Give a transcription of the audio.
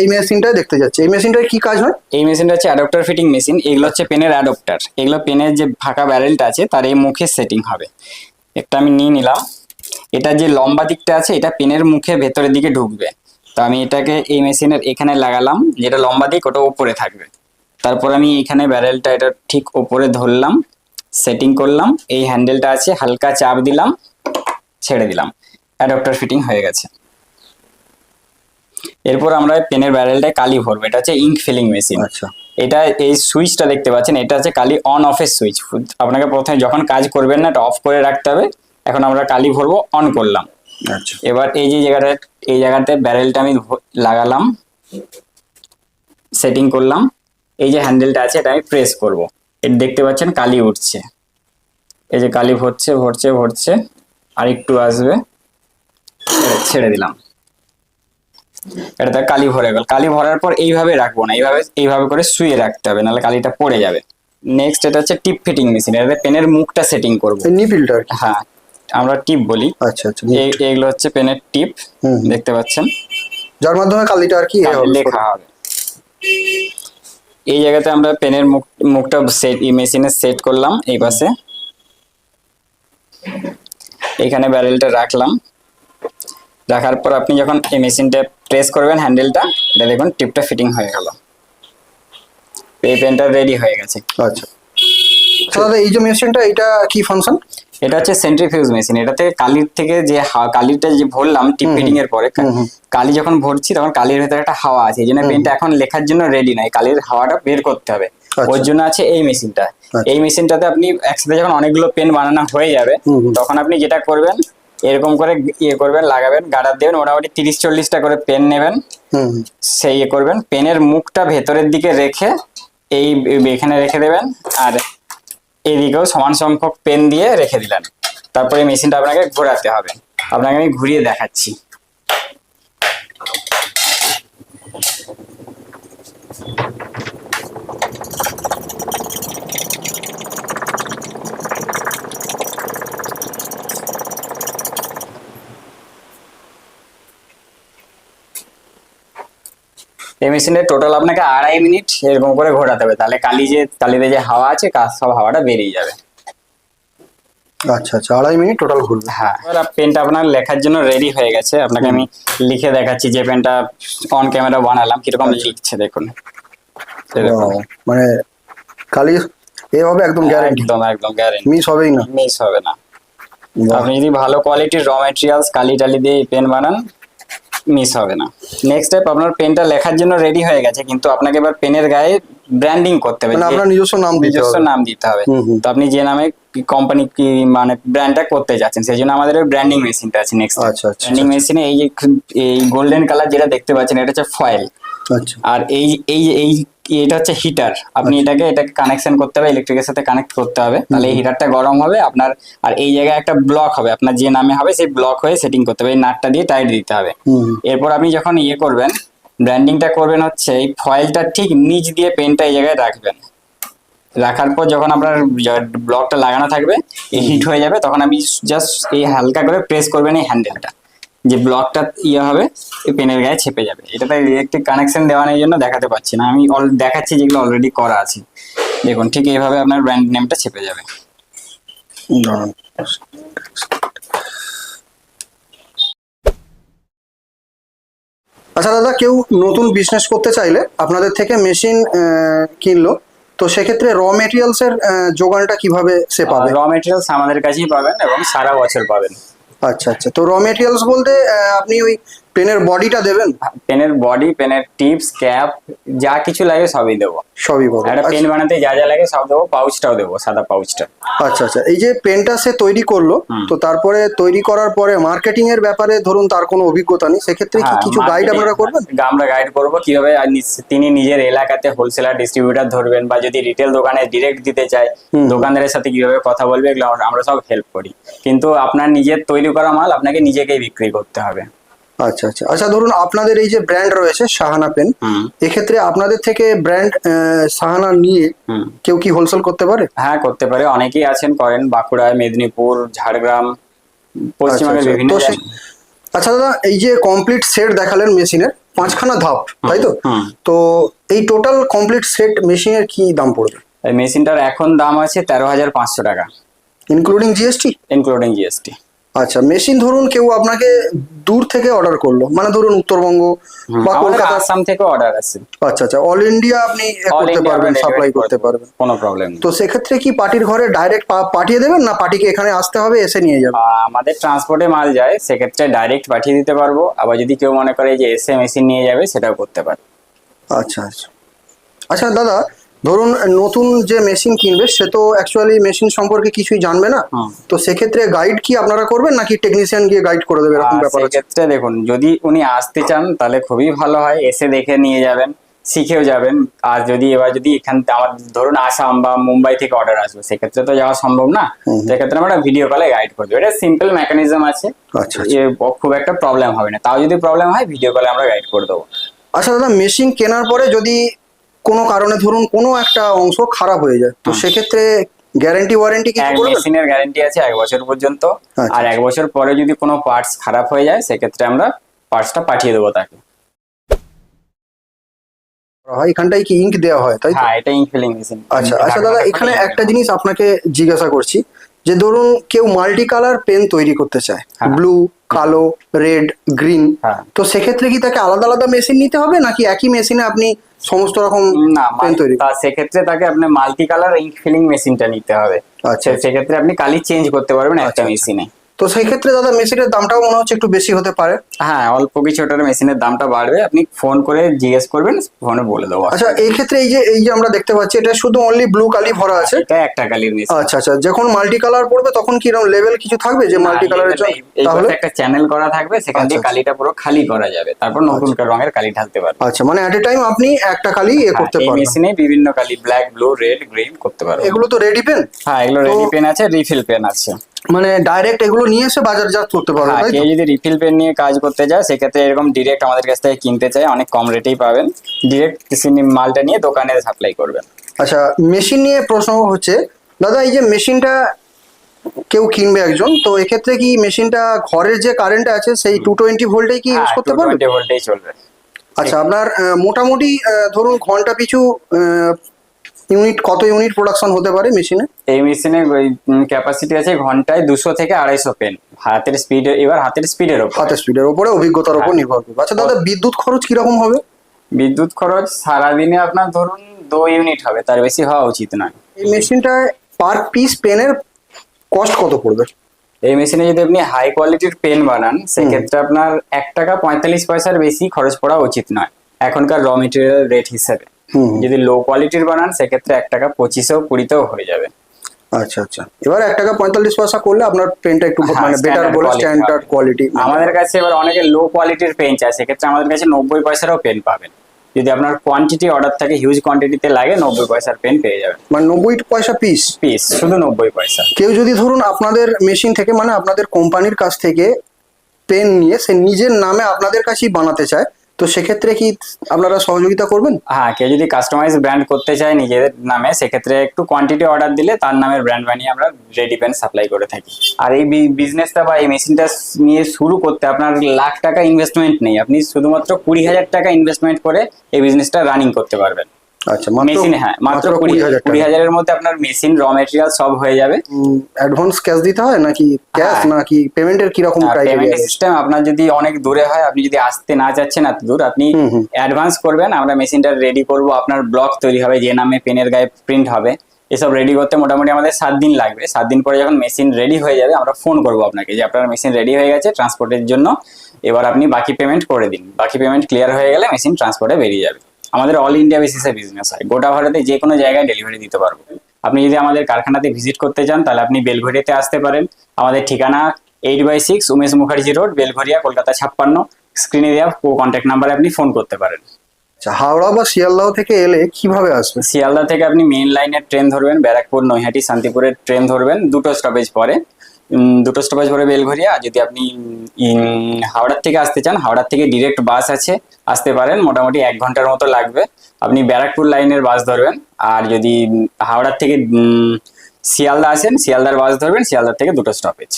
এই মেশিনটাই দেখতে যাচ্ছি। এই মেশিনটায় কি কাজ হয়? এই মেশিনটা হচ্ছে অ্যাডাপ্টার ফিটিং মেশিন এগুলো হচ্ছে পেনের অ্যাডাপ্টার এগুলো পেনের যে ফাঁকা ব্যারেলটা আছে, তার এই মুখে সেটিং হবে। একটা আমি নিয়ে নিলাম। এটা যে লম্বা দিকটা আছে, এটা পেনের মুখে ভেতরের দিকে ঢুকবে। তো আমি এটাকে এই মেশিনের এখানে লাগালাম, যেটা লম্বা দিক, ওটা উপরে থাকবে। তারপর আমি এখানে ব্যারেলটা এটা ঠিক উপরে ধরলাম সেটিং করলাম। এই হ্যান্ডেলটা আছে, হালকা চাপ দিলাম, ছেড়ে দিলাম। অ্যাডাপ্টার ফিটিং হয়ে গেছে। এরপর আমরা পেনের ব্যারেলটায় কালি ভরবো এটা হচ্ছে ইঙ্ক ফিলিং মেশিন আচ্ছা। এটা এই সুইচটা দেখতে পাচ্ছেন এটা হচ্ছে কালি অন অফের সুইচ আপনাকে প্রথমে যখন কাজ করবেন না এটা অফ করে রাখতে হবে এখন আমরা কালি ভরবো অন করলাম। আচ্ছা। এবার এই যে জায়গাটা এই জায়গাতে ব্যারেলটা আমি লাগালাম সেটিং করলাম এই যে হ্যান্ডেলটা আছে এটা আমি প্রেস করব। এটা দেখতে পাচ্ছেন কালি উঠছে। এই যে কালি ভরছে ভরছে ভরছে আর একটু আসবে ছেড়ে দিলাম। এটাতে কালি ভরে গেল। কালি ভরার পর এইভাবে রাখব না এইভাবে এইভাবে করে শুয়ে রাখতে হবে নাহলে কালিটা পড়ে যাবে। নেক্সট এটা হচ্ছে টিপ ফিটিং মেশিন এটাতে পেনের মুখটা সেটিং করব। এই নিপিলটা হ্যাঁ আমরা টিপ বলি। আচ্ছা আচ্ছা এই- এইগুলো হচ্ছে পেনের টিপ দেখতে পাচ্ছেন? যার মাধ্যমে কালিটা আর কি। লেখা হবে। এই জায়গাতে আমরা পেনের মুখ মুখটা সেট এই মেশিনে সেট করলাম এই পাশে। এখানে ব্যারেলটা রাখলাম। রাখার পর আপনি যখন এই মেশিনটা প্রেস করবেন হ্যান্ডেলটা এটা দেখুন টিপটা ফিটিং হয়ে গেল। এই পেনটা রেডি হয়ে গেছে। আচ্ছা। দাদা এই যে মেশিনটা এটা কি ফাংশন এটা হচ্ছে সেন্ট্রিফিউজ মেশিন এটাতে কালির থেকে যে কালিটা যে ভরলাম টিপ ফিটিং এর পরে। কালি যখন ভরছি তখন কালির ভেতরে একটা হাওয়া আছে। এই জন্য পেনটা এখন লেখার জন্য রেডি নাই কালির হাওয়াটা বের করতে হবে। আচ্ছা। ওর জন্য আছে এই মেশিনটা আচ্ছা। এই মেশিনটাতে আপনি একসাথে যখন অনেকগুলো পেন বানানো হয়ে যাবে। তখন আপনি যেটা করবেন এরকম করে ইয়ে করবেন লাগাবেন গাডার দেবেন মোটামুটি তিরিশ চল্লিশটা করে পেন নেবেন। সেই ইয়ে করবেন পেনের মুখটা ভেতরের দিকে রেখে এই এখানে রেখে দেবেন আর এদিকেও সমান সংখ্যক পেন দিয়ে রেখে দিলেন। তারপরে মেশিনটা আপনাকে ঘোরাতে হবে। আপনাকে আমি ঘুরিয়ে দেখাচ্ছি। এই মেশিনে টোটাল আপনাকে আড়াই মিনিট এরকম করে ঘোরাতে হবে। তাহলে কালি যে কালিতে যে হাওয়া আছে কাজ সব হাওয়াটা বেরিয়ে যাবে। আচ্ছা আচ্ছা আড়াই মিনিট টোটাল ঘুরবে হ্যাঁ এবার পেনটা আপনার লেখার জন্য রেডি হয়ে গেছে। আপনাকে আমি লিখে দেখাচ্ছি যে পেনটা অন ক্যামেরা বানালাম কীরকম লিখছে দেখুন। মানে কালি এ হবে একদম গ্যারান্টি একদম একদম গ্যারেন্টি মিস হবেই না? মিস হবে না। আপনি যদি ভালো কোয়ালিটির র মেটেরিয়ালস কালি টালি দিয়ে পেন বানান মিস হবে না। নেক্সট স্টেপ আপনার পেনটা লেখার জন্য রেডি হয়ে গেছে কিন্তু আপনাকে এবার পেনের গায়ে ব্র্যান্ডিং করতে হবে মানে আপনার নিজস্ব নাম দিতে নিজস্ব হবে। নাম দিতে হবে। তো আপনি যে নামে কোম্পানি কি মানে ব্র্যান্ডটা করতে যাচ্ছেন সেই জন্য আমাদের ওই ব্র্যান্ডিং মেশিনটা আছে নেক্সট আচ্ছা, আচ্ছা, ব্র্যান্ডিং মেশিনে এই যে এই গোল্ডেন কালার যেটা দেখতে পাচ্ছেন এটা হচ্ছে ফয়েল আর এই এই এই এটা হচ্ছে হিটার আপনি এটাকে এটাকে কানেকশন করতে হবে ইলেকট্রিকের সাথে কানেক্ট করতে হবে। তাহলে এই হিটারটা গরম হবে আপনার আর এই জায়গায় একটা ব্লক হবে। আপনার যে নামে হবে সেই ব্লক হয়ে সেটিং করতে হবে। এই নাটটা দিয়ে টাইট দিতে হবে। এরপর আপনি যখন ইয়ে করবেন ব্র্যান্ডিংটা করবেন হচ্ছে এই ফয়েলটা ঠিক নিচ দিয়ে পেনটা এই জায়গায় রাখবেন। রাখার পর যখন আপনার ব্লকটা লাগানো থাকবে হিট হয়ে যাবে তখন আপনি জাস্ট এই হালকা করে প্রেস করবেন এই হ্যান্ডেলটা যে ব্লকটা ইয়ে হবে এই পেনের গায়ে চেপে যাবে। এটাতে ইলেকট্রিক কানেকশন দেওয়ানোর জন্য দেখাতে পাচ্ছি না। আমি দেখাচ্ছি যেগুলো অলরেডি করা আছে। দেখুন ঠিক এইভাবে আপনার ব্র্যান্ড নেমটা চেপে যাবে। আচ্ছা দাদা কেউ নতুন বিজনেস করতে চাইলে আপনাদের থেকে মেশিন কিনলো। তো সেক্ষেত্রে র মেটেরিয়ালস এর যোগানটা কীভাবে সে পাবে? র মেটেরিয়ালস আমাদের কাছেই পাবেন এবং সারা বছর পাবেন। আচ্ছা আচ্ছা। তো র মেটেরিয়ালস বলতে আপনি ওই পেনের বডিটা দেবেন? পেনের বডি পেনের টিপস ক্যাপ যা কিছু লাগে সবই দেবো। সবই বলো একটা পেন বানাতে যা যা লাগে সব দেবো পাউচটাও দেবো সাদা পাউচটা। আচ্ছা আচ্ছা। এই যে পেনটা সে তৈরি করল তো তারপরে তৈরি করার পরে মার্কেটিং এর ব্যাপারে ধরুন তার কোনো অভিজ্ঞতা নেই সেক্ষেত্রে কি হ্যাঁ, কিছু গাইড আপনারা করবেন? আমরা গাইড করব কীভাবে তিনি নিজের এলাকাতে হোলসেলার ডিস্ট্রিবিউটার ধরবেন বা যদি রিটেল দোকানে ডিরেক্ট দিতে চায় দোকানদারের সাথে কীভাবে কথা বলবে এগুলো আমরা সব হেল্প করি। কিন্তু আপনার নিজের তৈরি করা মাল আপনাকে নিজেকেই বিক্রি করতে হবে। আচ্ছা আচ্ছা। আচ্ছা ধরুন আপনাদের এই যে ব্র্যান্ড রয়েছে সাহানা পেন এক্ষেত্রে আপনাদের থেকে ব্র্যান্ড সাহানা নিয়ে কেউ কি হোলসেল করতে পারে? হ্যাঁ করতে পারে। অনেকেই আছেন করেন বাঁকুড়ায় মেদিনীপুর ঝাড়গ্রাম পশ্চিমবঙ্গের আচ্ছা, আচ্ছা। বিভিন্ন। আচ্ছা দাদা এই যে কমপ্লিট সেট দেখালেন মেশিনের পাঁচখানা ধাপ তাই তো? তো এই টোটাল কমপ্লিট সেট মেশিনের কি দাম পড়বে? এই মেশিনটার এখন দাম আছে তেরো হাজার পাঁচশো টাকা। ইনক্লুডিং জিএসটি ইনক্লুডিং জিএসটি আচ্ছা মেশিন ধরুন কেউ আপনাকে দূর থেকে অর্ডার করল। মানে ধরুন উত্তরবঙ্গ বা কলকাতা আসাম থেকে অর্ডার আছে। আচ্ছা আচ্ছা অল ইন্ডিয়া আপনি করতে পারবেন সাপ্লাই করতে পারবেন। কোনো প্রবলেম নেই। তো সেক্ষেত্রে কি পার্টির ঘরে ডাইরেক্ট পাঠিয়ে দেবেন না পার্টিকে এখানে আসতে হবে এসে নিয়ে যাবে আমাদের ট্রান্সপোর্টে মাল যায় সেক্ষেত্রে ডাইরেক্ট পাঠিয়ে দিতে পারব। আবার যদি কেউ মনে করে যে এসে মেশিন নিয়ে যাবে সেটাও করতে পারে। আচ্ছা আচ্ছা। আচ্ছা দাদা ধরুন নতুন যে মেশিন কিনবে সে তো অ্যাকচুয়ালি মেশিন সম্পর্কে কিছুই জানবে না। তো সেক্ষেত্রে গাইড কি আপনারা করবেন নাকি টেকনিশিয়ান গিয়ে গাইড করে দেবে এরকম ব্যাপার সেক্ষেত্রে দেখুন যদি উনি আসতে চান তাহলে খুবই ভালো হয়। এসে দেখে নিয়ে যাবেন শিখেও যাবেন। আর যদি এবার যদি এখান আমার ধরুন আসাম বা মুম্বাই থেকে অর্ডার আসবে সেক্ষেত্রে তো যাওয়া সম্ভব না। সেক্ষেত্রে আমরা ভিডিও কলে গাইড করে দেবো। এটা সিম্পল মেকানিজম আছে। আচ্ছা খুব একটা প্রবলেম হবে না। তাও যদি প্রবলেম হয় ভিডিও কলে আমরা গাইড করে দেবো। আচ্ছা দাদা মেশিন কেনার পরে যদি কোনো কারণে ধরুন কোনো একটা অংশ খারাপ হয়ে যায় তো সেক্ষেত্রে গ্যারান্টি ওয়ারেন্টি কি করবেন? মেশিনের গ্যারেন্টি আছে এক বছর পর্যন্ত আচ্ছা। আর এক বছর পরে যদি কোনো পার্টস খারাপ হয়ে যায় সেক্ষেত্রে আমরা পার্টসটা পাঠিয়ে দেবো তাকে। হয় এখানটায় কি ইঙ্ক দেওয়া হয় তাই হ্যাঁ এটা ইঙ্ক ফিলিং মেশিন আচ্ছা আচ্ছা দাদা এখানে একটা জিনিস আপনাকে জিজ্ঞাসা করছি যে ধরুন কেউ মাল্টি কালার পেন তৈরি করতে চায় হ্যাঁ। ব্লু কালো রেড গ্রিন হ্যাঁ তো সেক্ষেত্রে কি তাকে আলাদা আলাদা মেশিন নিতে হবে নাকি একই মেশিনে আপনি সমস্ত রকম না পেন তৈরি তা সেক্ষেত্রে তাকে আপনি মাল্টি কালার ইঙ্ক ফিলিং মেশিনটা নিতে হবে আচ্ছা সেক্ষেত্রে আপনি কালি চেঞ্জ করতে পারবেন একটা আচ্ছা, আচ্ছা। মেশিনে তো সেই ক্ষেত্রে দাদা মেশিনের দামটাও মনে হচ্ছে একটু বেশি হতে পারে। হ্যাঁ অল্প কিছু ওটার মেশিনের দামটা বাড়বে। আপনি ফোন করে জিজ্ঞেস করবেন ফোনে বলে দেবো। আচ্ছা এই ক্ষেত্রে এই যে এই যে আমরা দেখতে পাচ্ছি এটা শুধু অনলি ব্লু কালি ভরা আছে? এটা একটা কালির মেশিন আচ্ছা আচ্ছা যখন মাল্টি কালার পড়বে তখন কি এরকম লেভেল কিছু থাকবে যে মাল্টি কালারের জন্য তাহলে? একটা চ্যানেল করা থাকবে সেখান দিয়ে আচ্ছা, কালিটা পুরো খালি করা যাবে। তারপর নতুন রঙের কালি ঢালতে পারবে। আচ্ছা মানে এট এ টাইম আপনি একটা কালি এ করতে হ্যাঁ, এই পারবেন। মেশিনে বিভিন্ন কালি ব্ল্যাক ব্লু রেড গ্রিন করতে পারবে এগুলো তো রেডি পেন হ্যাঁ এগুলো রেডি পেন আছে রিফিল পেন আছে। মানে ডাইরেক্ট এগুলো নিয়ে এসে বাজারজাত করতে পারবে হ্যাঁ তাই কেউ যদি রিফিল পেন নিয়ে কাজ করতে যায় সেক্ষেত্রে এরকম ডিরেক্ট আমাদের কাছ থেকে কিনতে চায় অনেক কম রেটেই পাবেন। ডিরেক্ট মালটা নিয়ে দোকানে সাপ্লাই করবেন। আচ্ছা মেশিন নিয়ে প্রশ্ন হচ্ছে দাদা এই যে মেশিনটা কেউ কিনবে একজন তো এক্ষেত্রে কি মেশিনটা ঘরের যে কারেন্ট আছে সেই টু টোয়েন্টি ভোল্টেই কি ইউজ হ্যাঁ করতে পারবে? ভোল্টেই চলবে। আচ্ছা আপনার মোটামুটি ধরুন ঘণ্টা পিছু ইউনিট কত ইউনিট প্রোডাকশন হতে পারে মেশিনে এই মেশিনের ক্যাপাসিটি আছে ঘন্টায় দুশো থেকে আড়াইশো পেন হাতের স্পিড এবার হাতের স্পিডের ওপর। হাতের স্পিডের উপরে অভিজ্ঞতার উপর হ্যাঁ। নির্ভর করবে। আচ্ছা দাদা বিদ্যুৎ খরচ কীরকম হবে? বিদ্যুৎ খরচ সারাদিনে আপনার ধরুন দু ইউনিট হবে তার বেশি হওয়া উচিত নয়। এই মেশিনটায় পার পিস পেনের কস্ট কত পড়বে? এই মেশিনে যদি আপনি হাই কোয়ালিটির পেন বানান সেক্ষেত্রে আপনার এক টাকা পঁয়তাল্লিশ পয়সার বেশি খরচ পড়া উচিত নয় এখনকার র মেটেরিয়াল রেট হিসেবে। যদি লো কোয়ালিটির বানান সেক্ষেত্রে এক টাকা পঁচিশেও কুড়িতেও হয়ে যাবে। আচ্ছা আচ্ছা। এবার এক টাকা পঁয়তাল্লিশ পয়সা করলে আপনার পেনটা একটু হ্যাঁ, মানে বেটার বলে স্ট্যান্ডার্ড কোয়ালিটি আমাদের কাছে এবার অনেকে লো কোয়ালিটির পেন চায় সেক্ষেত্রে আমাদের কাছে নব্বই পয়সারও পেন পাবেন। যদি আপনার কোয়ান্টিটি অর্ডার থাকে হিউজ কোয়ান্টিটিতে লাগে নব্বই পয়সার পেন পেয়ে যাবেন। মানে নব্বই পয়সা পিস পিস শুধু নব্বই পয়সা। কেউ যদি ধরুন আপনাদের মেশিন থেকে মানে আপনাদের কোম্পানির কাছ থেকে পেন নিয়ে সে নিজের নামে আপনাদের কাছেই বানাতে চায় তো সেক্ষেত্রে কি আপনারা সহযোগিতা করবেন? হ্যাঁ কেউ যদি কাস্টমাইজ ব্র্যান্ড করতে চায় নিজেদের নামে, সেক্ষেত্রে একটু কোয়ান্টিটি অর্ডার দিলে তার নামের ব্র্যান্ড বানিয়ে আমরা রেডি প্যান্ট সাপ্লাই করে থাকি। আর এই বিজনেসটা বা এই মেশিনটা নিয়ে শুরু করতে আপনার লাখ টাকা ইনভেস্টমেন্ট নেই। আপনি শুধুমাত্র কুড়ি হাজার টাকা ইনভেস্টমেন্ট করে এই বিজনেসটা রানিং করতে পারবেন। আচ্ছা মেশিন হ্যাঁ মাত্র কুড়ি হাজার কুড়ি হাজারের মধ্যে আপনার মেশিন র মেটেরিয়াল সব হয়ে যাবে। অ্যাডভান্স ক্যাশ দিতে হয় নাকি ক্যাশ হ্যাঁ। নাকি পেমেন্টের কীরকম পেমেন্ট সিস্টেম আপনার যদি অনেক দূরে হয় আপনি যদি আসতে না এত দূর আপনি। অ্যাডভান্স করবেন আমরা মেশিনটা রেডি করব আপনার ব্লক তৈরি হবে যে নামে পেনের গায়ে প্রিন্ট হবে। এসব রেডি করতে মোটামুটি আমাদের সাত দিন লাগবে। সাত দিন পরে যখন মেশিন রেডি হয়ে যাবে আমরা ফোন করব আপনাকে যে আপনার মেশিন রেডি হয়ে গেছে ট্রান্সপোর্টের জন্য। এবার আপনি বাকি পেমেন্ট করে দিন। বাকি পেমেন্ট ক্লিয়ার হয়ে গেলে মেশিন ট্রান্সপোর্টে বেরিয়ে যাবে। আমাদের অল ইন্ডিয়া বেসিসে বিজনেস হয়। গোটা ভারতে যে কোনো জায়গায় ডেলিভারি দিতে পারব। আপনি যদি আমাদের কারখানাতে ভিজিট করতে চান তাহলে আপনি বেলঘড়িয়াতে আসতে পারেন। আমাদের ঠিকানা eight by six Umesh Mukherjee road Belgharia Kolkata ছাপ্পান্ন। স্ক্রিনে দেওয়া কন্ট্যাক্ট নাম্বারে আপনি ফোন করতে পারেন। আচ্ছা হাওড়া বা শিয়ালদাহ থেকে এলে কীভাবে আসবে শিয়ালদা থেকে আপনি মেইন লাইনের ট্রেন ধরবেন ব্যারাকপুর নৈহাটি শান্তিপুরের ট্রেন ধরবেন। দুটো স্টপেজ পরে। দুটো স্টপেজ পরে বেলঘরিয়া। যদি আপনি হাওড়ার থেকে আসতে চান, হাওড়ার থেকে ডিরেক্ট বাস আছে, আসতে পারেন। মোটামুটি এক ঘণ্টার মতো লাগবে। আপনি ব্যারাকপুর লাইনের বাস ধরবেন। আর যদি হাওড়ার থেকে শিয়ালদা আসেন, শিয়ালদার বাস ধরবেন, শিয়ালদার থেকে দুটো স্টপেজ